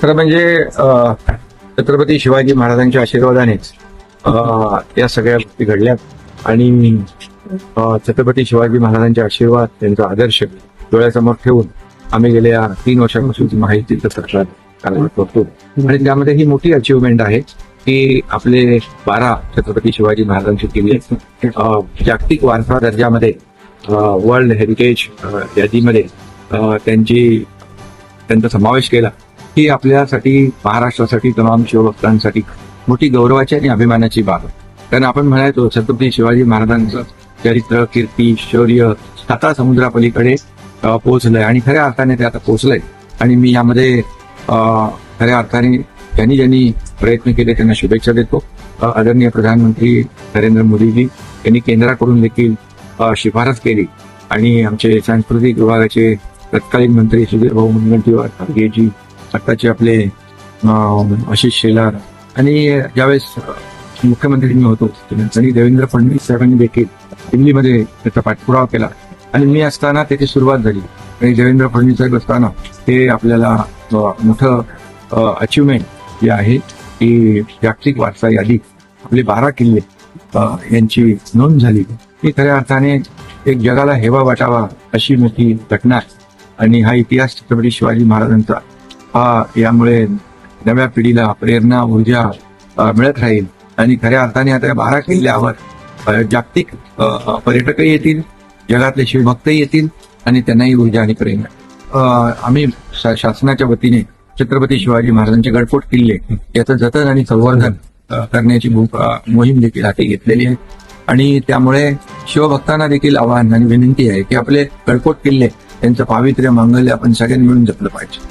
खरं म्हणजे छत्रपती शिवाजी महाराजांच्या आशीर्वादानेच या सगळ्या गोष्टी घडल्यात आणि छत्रपती शिवाजी महाराजांचे आशीर्वाद त्यांचा आदर्श डोळ्यासमोर ठेवून आम्ही गेल्या तीन वर्षापासून माहितीचं सरकार कार्यरत करतो आणि त्यामध्ये ही मोठी अचिव्हमेंट आहे की आपले बारा छत्रपती शिवाजी महाराजांची किल्ले जागतिक वारसा दर्जामध्ये वर्ल्ड हेरिटेज यादीमध्ये त्यांची त्यांचा समावेश केला. ही आपल्यासाठी महाराष्ट्रासाठी तमाम शिवभक्तांसाठी मोठी गौरवाची आणि अभिमानाची बाब कारण आपण म्हणायचो छत्रपती शिवाजी महाराजांचं चरित्र कीर्ती शौर्य आता समुद्रापलीकडे पोहोचलंय. आणि खऱ्या अर्थाने ते आता पोहोचलंय. आणि मी यामध्ये खऱ्या अर्थाने ज्यांनी ज्यांनी प्रयत्न केले त्यांना शुभेच्छा देतो. आदरणीय प्रधानमंत्री नरेंद्र मोदीजी यांनी केंद्राकडून देखील शिफारस केली. आणि आमचे सांस्कृतिक विभागाचे तत्कालीन मंत्री सुधीर भाऊ मुनगंटीवार खरगेजी आत्ताचे आपले आशिष शेलार आणि ज्यावेळेस मुख्यमंत्री मी होतो आणि देवेंद्र फडणवीस साहेबांनी देखील दिल्लीमध्ये त्याचा पाठपुरावा केला. आणि मी असताना त्याची सुरुवात झाली. आणि देवेंद्र फडणवीस साहेब असताना ते आपल्याला मोठं अचिव्हमेंट जे आहे की जागतिक वारसा यादी आपले बारा किल्ले यांची नोंद झाली. ही खऱ्या अर्थाने एक जगाला हेवा वाटावा अशी मोठी घटना आहे. आणि हा इतिहास छत्रपती शिवाजी महाराजांचा हा यामुळे नव्या पिढीला प्रेरणा ऊर्जा मिळत राहील. आणि खऱ्या अर्थाने आता बारा किल्ल्यावर जागतिक पर्यटकही येतील जगातले शिवभक्तही येतील आणि त्यांनाही ऊर्जा आणि प्रेरणा. आम्ही शासनाच्या वतीने छत्रपती शिवाजी महाराजांचे गडफोट किल्ले याचं जतन आणि संवर्धन करण्याची मोहीम देखील हाती घेतलेली आहे. आणि त्यामुळे शिवभक्तांना देखील आवाहन आणि विनंती आहे की आपले गडकोट किल्ले त्यांचं पावित्र्य मांगल्य आपण सगळ्यांनी मिळून जपलं पाहिजे.